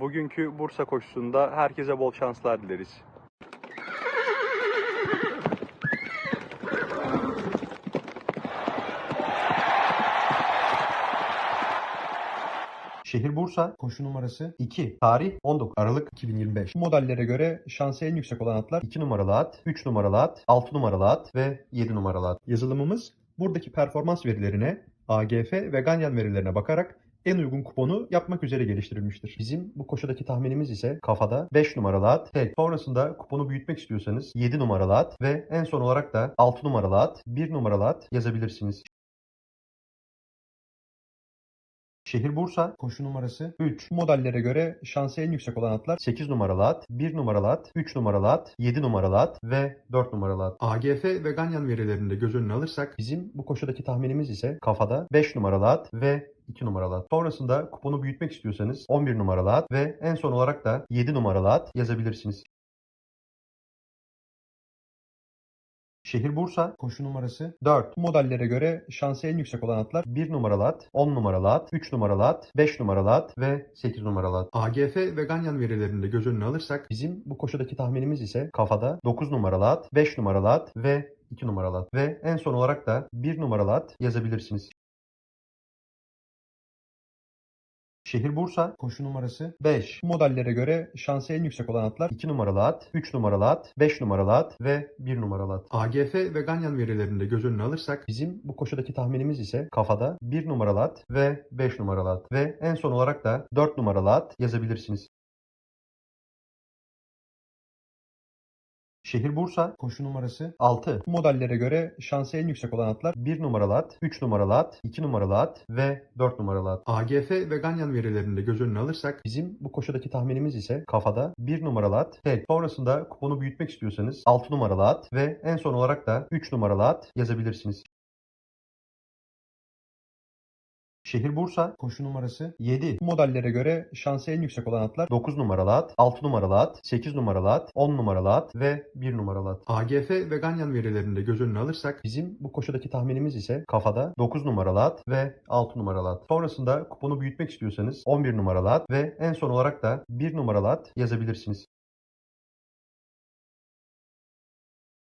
Bugünkü Bursa koşusunda herkese bol şanslar dileriz. Şehir Bursa, koşu numarası 2, tarih 19 Aralık 2025. Bu modellere göre şansı en yüksek olan atlar 2 numaralı at, 3 numaralı at, 6 numaralı at ve 7 numaralı at. Yazılımımız buradaki performans verilerine, AGF ve Ganyan verilerine bakarak en uygun kuponu yapmak üzere geliştirilmiştir. Bizim bu koşudaki tahminimiz ise kafada 5 numaralı at, tek. Sonrasında kuponu büyütmek istiyorsanız 7 numaralı at ve en son olarak da 6 numaralı at, 1 numaralı at yazabilirsiniz. Şehir Bursa, koşu numarası 3. Bu modellere göre şansı en yüksek olan atlar 8 numaralı at, 1 numaralı at, 3 numaralı at, 7 numaralı at ve 4 numaralı at. AGF ve Ganyan verilerini de göz önüne alırsak bizim bu koşudaki tahminimiz ise kafada 5 numaralı at ve 2 numaralı at. Sonrasında kuponu büyütmek istiyorsanız 11 numaralı at ve en son olarak da 7 numaralı at yazabilirsiniz. Şehir Bursa, koşu numarası 4. Bu modellere göre şansı en yüksek olan atlar 1 numaralı at, 10 numaralı at, 3 numaralı at, 5 numaralı at ve 8 numaralı at. AGF ve Ganyan verilerini de göz önüne alırsak bizim bu koşudaki tahminimiz ise kafada 9 numaralı at, 5 numaralı at ve 2 numaralı at. Ve en son olarak da 1 numaralı at yazabilirsiniz. Şehir Bursa, koşu numarası 5. Bu modellere göre şansı en yüksek olan atlar 2 numaralı at, 3 numaralı at, 5 numaralı at ve 1 numaralı at. AGF ve Ganyan verilerini de göz önüne alırsak bizim bu koşudaki tahminimiz ise kafada 1 numaralı at ve 5 numaralı at. Ve en son olarak da 4 numaralı at yazabilirsiniz. Şehir Bursa, koşu numarası 6. Bu modellere göre şansı en yüksek olan atlar 1 numaralı at, 3 numaralı at, 2 numaralı at ve 4 numaralı at. AGF ve Ganyan verilerini de göz önüne alırsak bizim bu koşudaki tahminimiz ise kafada 1 numaralı at, tek. Sonrasında kuponu büyütmek istiyorsanız 6 numaralı at ve en son olarak da 3 numaralı at yazabilirsiniz. Şehir Bursa, koşu numarası 7. Bu modellere göre şansı en yüksek olan atlar 9 numaralı at, 6 numaralı at, 8 numaralı at, 10 numaralı at ve 1 numaralı at. AGF ve Ganyan verilerini de göz önüne alırsak bizim bu koşudaki tahminimiz ise kafada 9 numaralı at ve 6 numaralı at. Sonrasında kuponu büyütmek istiyorsanız 11 numaralı at ve en son olarak da 1 numaralı at yazabilirsiniz.